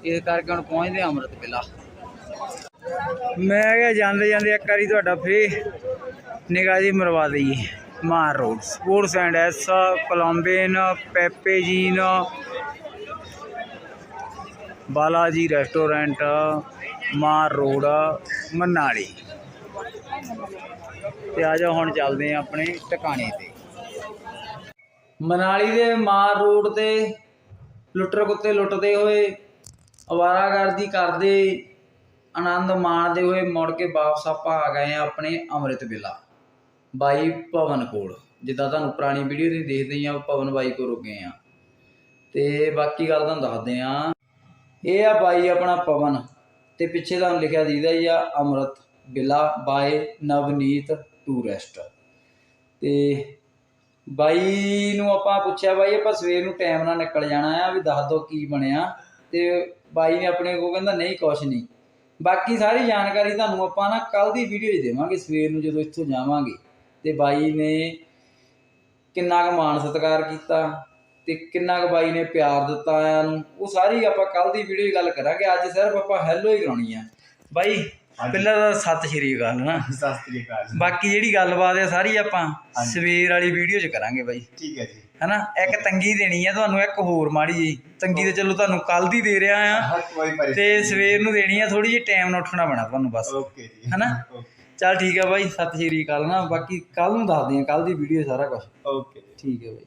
ਇਸ ਕਰਕੇ ਹੁਣ ਪਹੁੰਚਦੇ ਆ ਅੰਮ੍ਰਿਤ ਵਿਲਾ। ਮੈਂ ਕਿਹਾ ਜਾਂਦੇ ਜਾਂਦੇ ਇੱਕ ਵਾਰੀ ਤੁਹਾਡਾ ਫੇ ਨਿਗਾਹ ਜੀ ਮਰਵਾ ਦਈਏ। Mall road. ਸਪੋਰਟਸ ਐਂਡ ਐਸ ਕੋਲੰਬੀਨ ਪੈਪੇਜੀਨ Balaji restaurant mall road, Manali. ਤੇ ਆ ਜਾਓ, ਹੁਣ ਚੱਲਦੇ ਆ ਆਪਣੇ ਟਿਕਾਣੇ ਤੇ। ਮਨਾਲੀ ਦੇ ਮਾਰ ਰੋਡ ਤੇ ਲੁੱਟਰ ਕੁੱਤੇ ਲੁੱਟਦੇ ਹੋਏ, ਅਵਾਰਾਗਰਦੀ ਕਰਦੇ, ਆਨੰਦ ਮਾਣਦੇ ਹੋਏ ਮੁੜ ਕੇ ਵਾਪਸ ਆਪਾਂ ਆ ਗਏ ਆ ਆਪਣੇ ਅੰਮ੍ਰਿਤ ਵੇਲਾ। ਬਾਈ ਭਵਨ ਕੋਲ। ਜਿੱਦਾਂ ਤੁਹਾਨੂੰ ਪੁਰਾਣੀ ਵੀਡੀਓ ਤੇ ਦੇਖਦੇ ਹੀ ਆ ਭਵਨ ਬਾਈ ਕੋਲ ਰੁਕੇ ਆ। ਤੇ ਬਾਕੀ ਗੱਲ ਤੁਹਾਨੂੰ ਦੱਸਦੇ ਆ। ਇਹ ਆ ਬਾਈ ਆਪਣਾ ਪਵਨ। ਤੇ ਪਿੱਛੇ ਤੁਹਾਨੂੰ ਲਿਖਿਆ ਦੀਦਾ ਹੀ ਆ, Amrit villa by Navneet tourist ਤੇ ਬਾਈ ਨੂੰ ਆਪਾਂ ਪੁੱਛਿਆ, ਬਾਈ ਆਪਾਂ ਸਵੇਰ ਨੂੰ ਟਾਈਮ ਨਾਲ ਨਿਕਲ ਜਾਣਾ ਆ, ਵੀ ਦੱਸ ਦੋ ਕੀ ਬਣਿਆ। ਤੇ ਬਾਈ ਨੇ ਆਪਣੇ ਕੋ ਕਹਿੰਦਾ, ਨਹੀਂ, ਕੁਛ ਨਹੀਂ। ਬਾਕੀ ਸਾਰੀ ਜਾਣਕਾਰੀ ਤੁਹਾਨੂੰ ਆਪਾਂ ਨਾ ਕੱਲ ਦੀ ਵੀਡੀਓ 'ਚ ਦੇਵਾਂਗੇ, ਸਵੇਰ ਨੂੰ ਜਦੋਂ ਇੱਥੋਂ ਜਾਵਾਂਗੇ। ਤੇ ਬਾਈ ਨੇ ਕਿੰਨਾ ਕੁ ਮਾਣ ਸਤਿਕਾਰ ਕੀਤਾ ਤੇ ਕਿੰਨਾ ਕੁ ਬਾਈ ਨੇ ਪਿਆਰ ਦਿੱਤਾ ਆਇਆਂ ਨੂੰ ਉਹ ਸਾਰੀ ਆਪਾਂ ਕੱਲ ਦੀ ਵੀਡੀਓ 'ਚ ਗੱਲ ਕਰਾਂਗੇ ਅੱਜ ਸਿਰਫ ਆਪਾਂ ਹੈਲੋ ਹੀ ਕਰਾਉਣੀ ਆ। ਬਾਈ ਪਹਿਲਾਂ ਤਾਂ ਸਤਿ ਸ਼੍ਰੀ ਅਕਾਲ ਨਾ। ਸਤਿ ਸ੍ਰੀ ਅਕਾਲ ਬਾਕੀ ਜਿਹੜੀ ਗੱਲਬਾਤ ਹੈ ਸਾਰੀ ਆਪਾਂ ਸਵੇਰ ਵਾਲੀ ਵੀਡੀਓ 'ਚ ਕਰਾਂਗੇ ਬਾਈ। ਠੀਕ ਹੈ ਜੀ। ਹਨਾ ਇੱਕ ਤੰਗੀ ਦੇਣੀ ਆ ਤੁਹਾਨੂੰ ਇੱਕ ਹੋਰ ਮਾੜੀ ਜੀ ਤੰਗੀ ਤੇ ਚਲੋ ਤੁਹਾਨੂੰ ਕੱਲ ਦੀ ਦੇ ਰਿਹਾ ਆ। ਤੇ ਸਵੇਰ ਨੂੰ ਦੇਣੀ ਆ ਥੋੜੀ ਜਿਹੀ ਟਾਈਮ ਨਾਲ ਉੱਠਣਾ ਪੈਣਾ ਤੁਹਾਨੂੰ ਬਸ। ਓਕੇ ਜੀ। ਹਨਾ? ਚੱਲ ਠੀਕ ਆ ਬਾਈ ਸਤਿ ਸ਼੍ਰੀ ਅਕਾਲ ਨਾ ਬਾਕੀ ਕੱਲ ਨੂੰ ਦੱਸਦੇ ਆ ਕੱਲ ਦੀ ਵੀਡੀਓ ਸਾਰਾ ਕੁਝ ਓਕੇ ਠੀਕ ਹੈ ਬਾਈ।